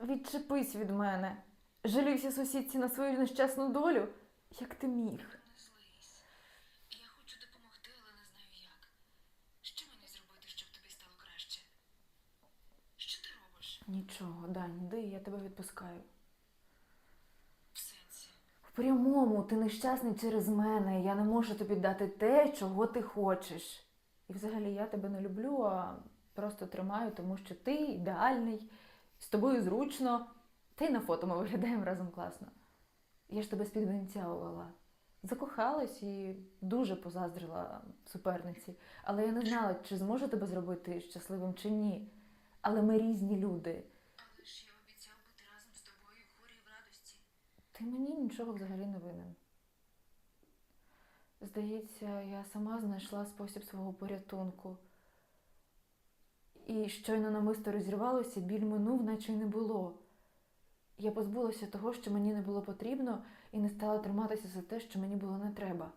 Відчепись від мене. Жалівся сусідці на свою нещасну долю, як ти міг. Я хочу допомогти, але не знаю як. Що мені зробити, щоб тобі стало краще? Що ти робиш? Нічого, Дань, йди, я тебе відпускаю. В сенсі. В прямому, ти нещасний через мене. Я не можу тобі дати те, чого ти хочеш. І взагалі я тебе не люблю, а просто тримаю, тому що ти ідеальний, з тобою зручно. Та й на фото ми виглядаємо разом класно. Я ж тебе з. Закохалась і дуже позаздрила суперниці. Але я не знала, чи зможу тебе зробити щасливим чи ні. Але ми різні люди. Але ж я обіцяв бути разом з тобою в горі і в радості. Ти мені нічого взагалі не винен. Здається, я сама знайшла спосіб свого порятунку. І щойно намисто розірвалося, біль минув, наче й не було. Я позбулася того, що мені не було потрібно, і не стала триматися за те, що мені було не треба.